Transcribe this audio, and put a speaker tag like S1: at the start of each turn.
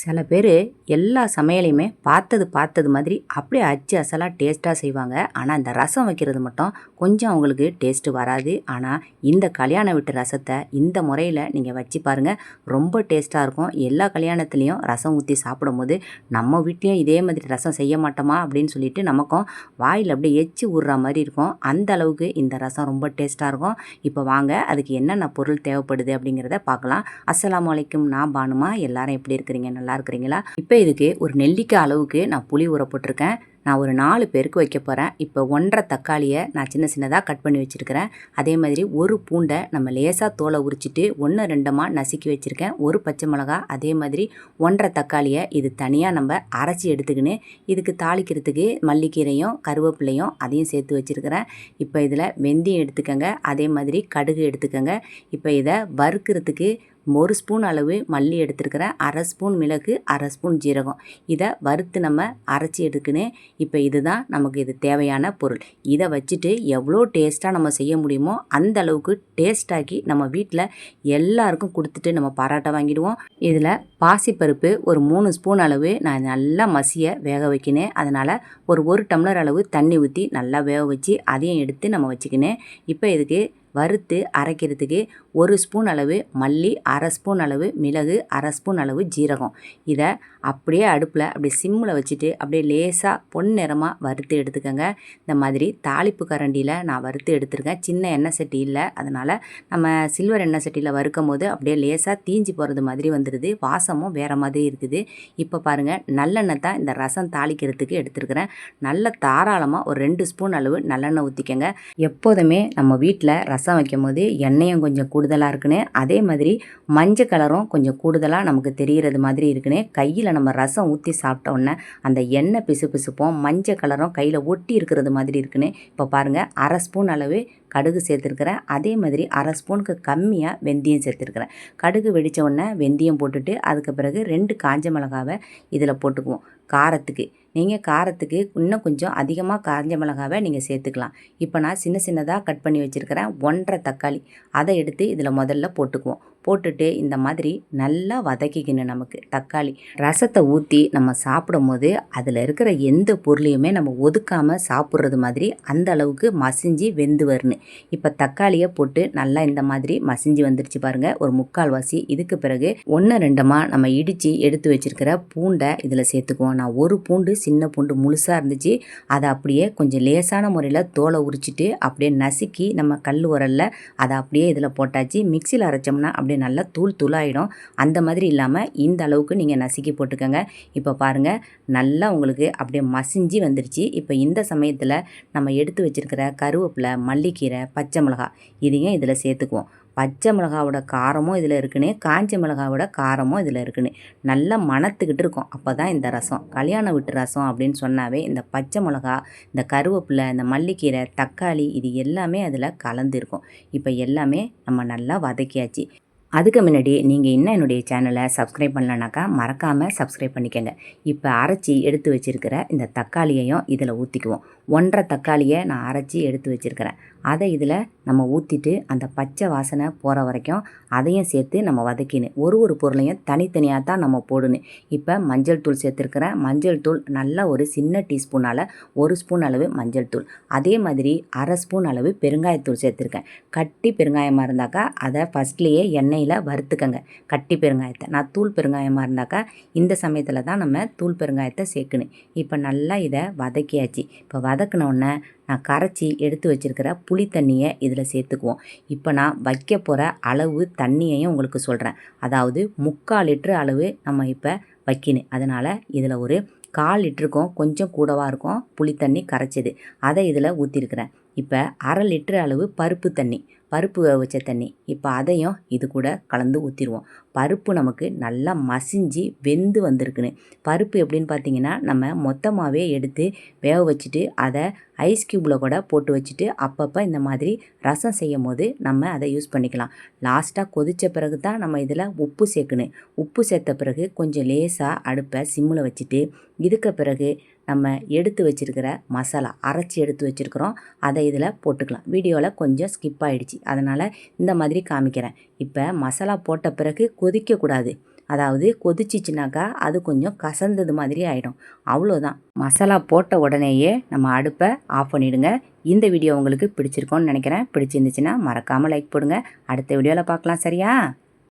S1: சில பேர் எல்லா சமையலையுமே பார்த்தது பார்த்தது மாதிரி அப்படியே அச்சு அசலாக டேஸ்ட்டாக செய்வாங்க. ஆனால் இந்த ரசம் வைக்கிறது மட்டும் கொஞ்சம் அவங்களுக்கு டேஸ்ட்டு வராது. ஆனால் இந்த கல்யாண வீட்டு ரசத்தை இந்த முறையில் நீங்கள் வச்சு பாருங்கள் ரொம்ப டேஸ்ட்டாக இருக்கும். எல்லா கல்யாணத்துலேயும் ரசம் ஊற்றி சாப்பிடும்போது நம்ம வீட்லேயும் இதே மாதிரி ரசம் செய்ய மாட்டோமா அப்படின்னு சொல்லிட்டு நமக்கும் வாயில் அப்படியே எச்சு ஊறுற மாதிரி இருக்கும். அந்த அளவுக்கு இந்த ரசம் ரொம்ப டேஸ்ட்டாக இருக்கும். இப்போ வாங்க அதுக்கு என்னென்ன பொருள் தேவைப்படுது அப்படிங்கிறத பார்க்கலாம். அஸ்லாம் வலைக்கும் நான் பானுமா. எல்லாரும் எப்படி இருக்கிறீங்க நல்லா இருக்கிறீங்களா இப்போ இதுக்கு ஒரு நெல்லிக்காய் அளவுக்கு நான் புளி ஊற போட்டிருக்கேன். நான் ஒரு நாலு பேருக்கு வைக்க போகிறேன் இப்போ ஒன்றரை தக்காளியை நான் சின்ன சின்னதாக கட் பண்ணி வச்சுருக்கிறேன். அதே மாதிரி ஒரு பூண்டை நம்ம லேசாக தோலை உரிச்சிட்டு ஒன்று ரெண்டமாக நசுக்கி வச்சுருக்கேன். ஒரு பச்சை மிளகா அதே மாதிரி ஒன்றரை தக்காளியை இது தனியாக நம்ம அரைச்சி எடுத்துக்கின்னு இதுக்கு தாளிக்கிறதுக்கு மல்லிக்கீரையும் கருவேப்பிலையும் அதையும் சேர்த்து வச்சுருக்கிறேன். இப்போ இதில் வெந்தயம் எடுத்துக்கோங்க. அதே மாதிரி கடுகு எடுத்துக்கோங்க. இப்போ இதை வறுக்கிறதுக்கு ஒரு ஸ்பூன் அளவு மல்லி எடுத்துருக்கிறேன். அரை ஸ்பூன் மிளகு அரை ஸ்பூன் ஜீரகம். இதை வறுத்து நம்ம அரைச்சி எடுக்கணும். இப்போ இதுதான் நமக்கு இது தேவையான பொருள். இதை வச்சுட்டு எவ்வளோ டேஸ்ட்டாக நம்ம செய்ய முடியுமோ அந்த அளவுக்கு டேஸ்டாக்கி நம்ம வீட்டில் எல்லாருக்கும் கொடுத்துட்டு நம்ம பாராட்ட வாங்கிடுவோம். இதில் பாசிப்பருப்பு ஒரு மூணு ஸ்பூன் அளவு நான் நல்லா மசிய வேக வைக்கினேன் அதனால் ஒரு ஒரு டம்ளர் அளவு தண்ணி ஊற்றி நல்லா வேக வச்சு அதையும் எடுத்து நம்ம வச்சுக்கினேன் இப்போ இதுக்கு வறுத்து அரைக்கிறதுக்கு ஒரு ஸ்பூன் அளவு மல்லி அரை ஸ்பூன் அளவு மிளகு அரை ஸ்பூன் அளவு ஜீரகம். இதை அப்படியே அடுப்பில் அப்படியே சிம்மில் வச்சுட்டு அப்படியே லேசாக பொன் நிறமாக வறுத்து எடுத்துக்கோங்க. இந்த மாதிரி தாளிப்பு கரண்டியில் நான் வறுத்து எடுத்திருக்கேன். சின்ன எண்ணெய் சட்டி இல்லை. அதனால் நம்ம சில்வர் எண்ணெய் சட்டியில் வறுக்கும் போது அப்படியே லேசாக தீஞ்சு போகிறது மாதிரி வந்துடுது. வாசமும் வேறு மாதிரி இருக்குது. இப்போ பாருங்கள் நல்லெண்ணெய் தான் இந்த ரசம் தாளிக்கிறதுக்கு எடுத்துருக்கிறேன். நல்ல தாராளமாக ஒரு ரெண்டு ஸ்பூன் அளவு நல்லெண்ணெய் ஊற்றிக்கங்க எப்போதுமே நம்ம வீட்டில் ரசம் வைக்கும் போது எண்ணெயும் கொஞ்சம் கூடுதலாக இருக்குன்னு அதே மாதிரி மஞ்சள் கலரும் கொஞ்சம் கூடுதலாக நமக்கு தெரிகிறது மாதிரி இருக்குன்னு கையில் நம்ம ரசம் ஊற்றி சாப்பிட்ட உடனே அந்த எண்ணெய் பிசு பிசுப்போம் மஞ்சள் கலரும் கையில் ஒட்டி இருக்கிறது மாதிரி இருக்குன்னு இப்போ பாருங்கள் அரை ஸ்பூன் அளவு கடுகு சேர்த்துருக்கிறேன். அதே மாதிரி அரை ஸ்பூனுக்கு கம்மியாக வெந்தயம் சேர்த்துருக்கிறேன். கடுகு வெடித்த உடனே வெந்தயம் போட்டுட்டு அதுக்கு பிறகு ரெண்டு காஞ்ச மிளகாவை இதில் போட்டுக்குவோம். காரத்துக்கு. நீங்கள் காரத்துக்கு இன்னும் கொஞ்சம் அதிகமாக காஞ்ச மிளகாவை நீங்கள் சேர்த்துக்கலாம். இப்போ நான் சின்ன சின்னதாக கட் பண்ணி வச்சுருக்கிறேன். ஒன்றரை தக்காளி. அதை எடுத்து இதில் முதல்ல போட்டுக்குவோம். போட்டுட்டு இந்த மாதிரி நல்லா வதக்கிக்கணும் நமக்கு தக்காளி. ரசத்தை ஊற்றி நம்ம சாப்பிடும் போது அதில் இருக்கிற எந்த பொருளையுமே நம்ம ஒதுக்காமல் சாப்பிட்றது மாதிரி அந்த அளவுக்கு மசிஞ்சு வெந்து வரணும் இப்போ தக்காளியை போட்டு நல்லா இந்த மாதிரி மசிஞ்சு வந்துருச்சு பாருங்கள் ஒரு முக்கால்வாசி இதுக்கு பிறகு ஒன்று ரெண்டமாக நம்ம இடித்து எடுத்து வச்சிருக்கிற பூண்டை இதில் சேர்த்துக்குவோம். நான் ஒரு பூண்டு சின்ன பூண்டு முழுசாக இருந்துச்சு. அதை அப்படியே கொஞ்சம் லேசான முறையில் தோலை உரிச்சிட்டு அப்படியே நசுக்கி நம்ம கல் உரலில் அதை அப்படியே இதில் போட்டாச்சு. மிக்சியில் அரைச்சோம்னா அப்படியே நல்லா தூள் தூளாயிடும். அந்த மாதிரி இல்லாமல் இந்த அளவுக்கு நீங்கள் நசுக்கி போட்டுக்கோங்க. இப்போ பாருங்கள் நல்லா உங்களுக்கு அப்படியே மசிஞ்சு வந்துருச்சு. இப்போ இந்த சமயத்தில் நம்ம எடுத்து வச்சிருக்கிற கருவேப்பிலை மல்லிக்கீரை பச்சை மிளகாய் இதையும் இதில் சேர்த்துக்குவோம். பச்சை மிளகாவோட காரமும் இதில் இருக்குன்னு காஞ்ச மிளகாவோட காரமும் இதில் இருக்குன்னு நல்லா மணத்துக்கிட்டு இருக்கும். அப்போ தான் இந்த ரசம். கல்யாண வீட்டு ரசம் அப்படின்னு சொன்னாவே இந்த பச்சை மிளகா இந்த கருவேப்பிலை இந்த மல்லிக்கீரை தக்காளி இது எல்லாமே அதில் கலந்துருக்கும் இப்போ எல்லாமே நம்ம நல்லா வதக்கியாச்சு. அதுக்கு முன்னாடி நீங்கள் இன்னும் என்னுடைய சேனலை சப்ஸ்கிரைப் பண்ணலனாக்கா மறக்காமல் சப்ஸ்கிரைப் பண்ணிக்கோங்க. இப்போ அரைச்சி எடுத்து வச்சுருக்கிற இந்த தக்காளியையும் இதில் ஊற்றிக்குவோம் ஒன்றரை தக்காளியை நான் அரைச்சி எடுத்து வச்சுருக்கிறேன். அதை இதில் நம்ம ஊற்றிட்டு அந்த பச்சை வாசனை போகிற வரைக்கும் அதையும் சேர்த்து நம்ம வதக்கினு. ஒரு ஒரு பொருளையும் தனித்தனியாக தான் நம்ம போடணும் இப்போ மஞ்சள் தூள் சேர்த்துருக்கிறேன் மஞ்சள் தூள் நல்லா ஒரு சின்ன டீஸ்பூனால் ஒரு ஸ்பூன் அளவு மஞ்சள் தூள். அதே மாதிரி அரை ஸ்பூன் அளவு பெருங்காயத்தூள் சேர்த்துருக்கேன். கட்டி பெருங்காயமாக இருந்தாக்கா அதை ஃபஸ்ட்லேயே எண்ணெயில் வறுத்துக்கங்க. கட்டி பெருங்காயத்தை. நான் தூள் பெருங்காயமாக இருந்தாக்கா இந்த சமயத்தில் தான் நம்ம தூள் பெருங்காயத்தை சேர்க்கணும். இப்போ நல்லா இதை வதக்கியாச்சு. இப்போ வதக்கினோடனே நான் கரைச்சி எடுத்து வச்சுருக்கிற புளி தண்ணியை இதில் சேர்த்துக்குவோம். இப்போ நான் வைக்க போகிற அளவு தண்ணியையும் உங்களுக்கு சொல்கிறேன் அதாவது முக்கால் லிட்ரு அளவு நம்ம இப்போ வைக்கணும் அதனால் இதில் ஒரு கால் லிட்டருக்கும் கொஞ்சம் கூடவாக இருக்கும் புளி தண்ணி கரைச்சிது. அதை இதில் ஊற்றிருக்கிறேன் இப்போ அரை லிட்டரு அளவு பருப்பு தண்ணி. பருப்பு வேக வச்ச தண்ணி. இப்போ அதையும் இது கூட கலந்து ஊற்றிடுவோம் பருப்பு நமக்கு நல்லா மசிஞ்சு வெந்து வந்திருக்குன்னு. பருப்பு எப்படின்னு பார்த்தீங்கன்னா நம்ம மொத்தமாகவே எடுத்து வேக வச்சுட்டு அதை ஐஸ் க்யூப்பில் கூட போட்டு வச்சுட்டு அப்பப்போ இந்த மாதிரி ரசம் செய்யும் போது நம்ம அதை யூஸ் பண்ணிக்கலாம். லாஸ்ட்டாக கொதித்த பிறகு தான் நம்ம இதில் உப்பு சேர்க்கணும். உப்பு சேர்த்த பிறகு கொஞ்சம் லேசாக அடுப்பை சிம்மில் வச்சுட்டு இதுக்கு பிறகு நம்ம எடுத்து வச்சுருக்கிற மசாலா அரைச்சி எடுத்து வச்சுருக்குறோம். அதை இதில் போட்டுக்கலாம். வீடியோவில் கொஞ்சம் ஸ்கிப் ஆகிடுச்சு அதனால் இந்த மாதிரி காமிக்கிறேன். இப்போ மசாலா போட்ட பிறகு கொதிக்கக்கூடாது. அதாவது கொதிச்சிச்சுனாக்கா அது கொஞ்சம் கசந்தது மாதிரி ஆகிடும் அவ்வளோதான். மசாலா போட்ட உடனேயே நம்ம அடுப்பை ஆஃப் பண்ணிவிடுங்க இந்த வீடியோ உங்களுக்கு பிடிச்சிருக்கோன்னு நினைக்கிறேன். பிடிச்சிருந்துச்சுன்னா மறக்காமல் லைக் போடுங்க. அடுத்த வீடியோவில் பார்க்கலாம். சரியா?